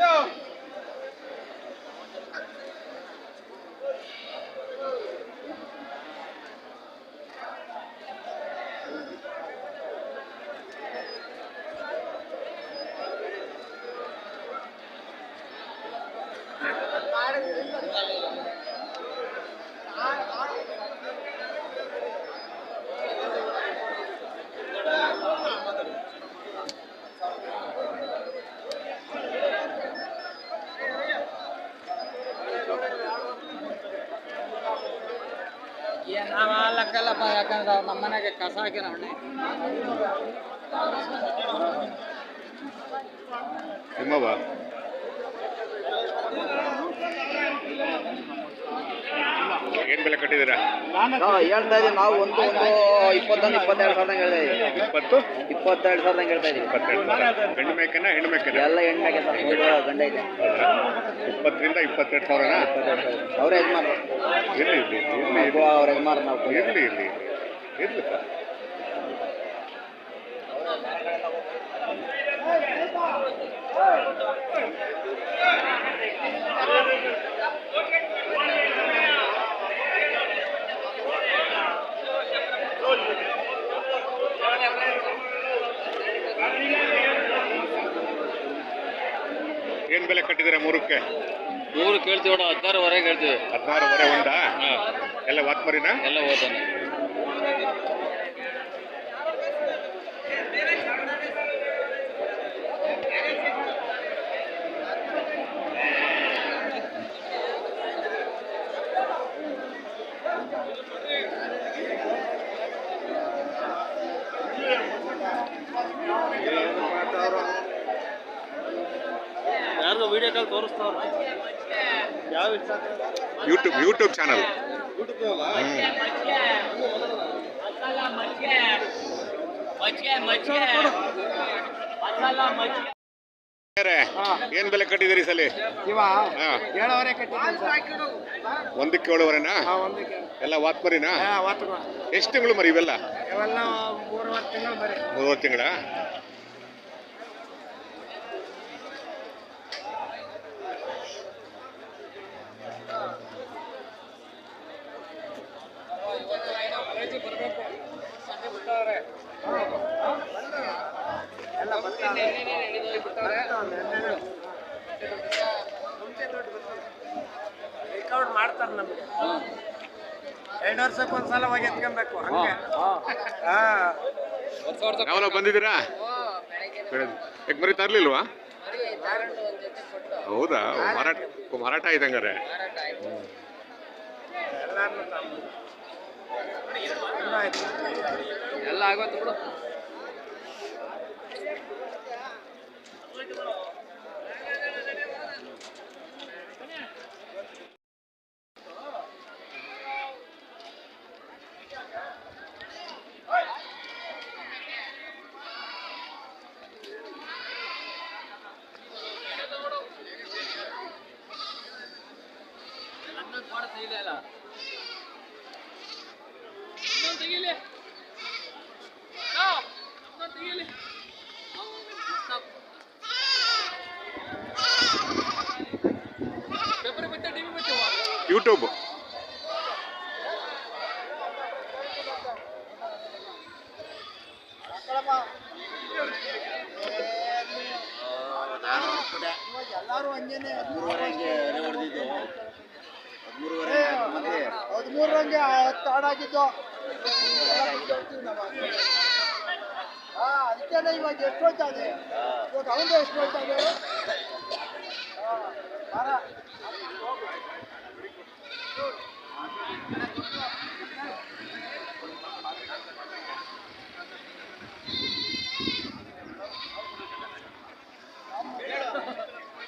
六 ನಾವು ಆ ಲೆಕ್ಕಲ್ಲಪ್ಪ ಯಾಕಂದ್ರೆ ಅವ್ರು ನಮ್ಮ ಮನೆಗೆ ಕಸ ಹಾಕಿನ ಹೊಣ್ಣೆ ನಿಮ್ಮವ ಏನ್ ಬೆಲೆ ಕಟ್ಟಿದ್ದೀರಾ? ನಾವು ಹೇಳ್ತಾ ಇದೀವಿ ನಾವು ಒಂದು ಒಂದು ಇಪ್ಪತ್ತೊಂದು ಇಪ್ಪತ್ತೆರಡು ಸಾವಿರ ಹೇಳ್ತಾ ಇದೀವಿ ಇಪ್ಪತ್ತು? ಇಪ್ಪತ್ತೆರಡು ಸಾವಿರ ಹೇಳ್ತಾ ಇದೀವಿ ಇಪ್ಪತ್ತೆರಡು ಸಾವಿರ. ಗಂಡು ಮೇಕನ ಹೆಣ್ಣು ಮೇಕನ? ಎಲ್ಲ ಹೆಣ್ಣು ಸರ್ ಮೂರು ಗಂಡ ಇದೆ. ಇಪ್ಪತ್ತರಿಂದ ಇಪ್ಪತ್ತೆರಡು ಸಾವಿರನ? ಅವರೇ ಯಜಮಾನ ಇರ್ಲಿ ಇರ್ಲಿ ಇರ್ಲಿ ಅವ್ರ ಯಜಮಾನ ನಾವು ಇರ್ಲಿ ಇರ್ಲಿ. ಇರ್ಲಿ ಸರ್. ಬೆಲೆ ಕಟ್ಟಿದ್ರೆ ಮೂರಕ್ಕೆ? ಮೂರು ಕೇಳ್ತೀವಿ ಅಣ್ಣ ಹದಿನಾರುವರೆಗೆ ಹೇಳ್ತೀವಿ. ಹದಿನಾರುವರೆ ಒಂದಾ? ಎಲ್ಲ ವಾತ್ಮರಿನಾ ಎಲ್ಲ ಓದ್ತಾನೆ ತೋರಿಸ್ತಾವ್ರ ಯಾವ ಇಷ್ಟ? YouTube YouTube channel. ಏನ್ ಬೆಲೆ ಕಟ್ಟಿದಿರಿ ಸಲಿ? ಒಂದಕ್ಕೆ ಏಳುವರೆನಾ? ಎಲ್ಲ ವಾತ್ಮರಿನಾ? ಎಷ್ಟು ತಿಂಗಳು ಮರಿ ಇವೆಲ್ಲ? ಇವೆಲ್ಲ ಮೂರುವರೆ ತಿಂಗಳು? ಎಲ್ಲ ರಿಕೌಂಟ್ ಮಾಡ್ತಾರೆ ನಮಗೆ. ಎರಡು ವರ್ಷಕ್ಕೆ ಒಂದ್ಸಲ ಹೋಗಿ ಎತ್ಕೊಬೇಕು ಹಂಗೆ. ಹಾ. ಯಾವಲ್ಲ ಬಂದಿದ್ದೀರಾ? ಯಾಕೆ ಮರಿ ತರ್ಲಿಲ್ವಾ? ಹೌದಾ? ಮಾರಾಟ ಮಾರಾಟ ಆಯ್ತಂಗಾರೆ ಎಲ್ಲಾರ್ನೂ ತಮ್ಮ ಆಯ್ತು ಎಲ್ಲ ಆಗೋಯ್ತು ಬಿಡು ಯೂಟ್ಯೂಬ್ ಎಲ್ಲಾರು ಹಂಗೇನೆ ಹದಿಮೂರರಂಗೆ ತಾಡಾಗಿದ್ದು ಹಾ ಅದಕ್ಕೆ ಇವಾಗ ಎಷ್ಟು ಹೋಯ್ತಾ ಇದೆ ಇವಾಗ ಅವನು ಎಷ್ಟು ಹೋಯ್ತಾ ಇದೆ.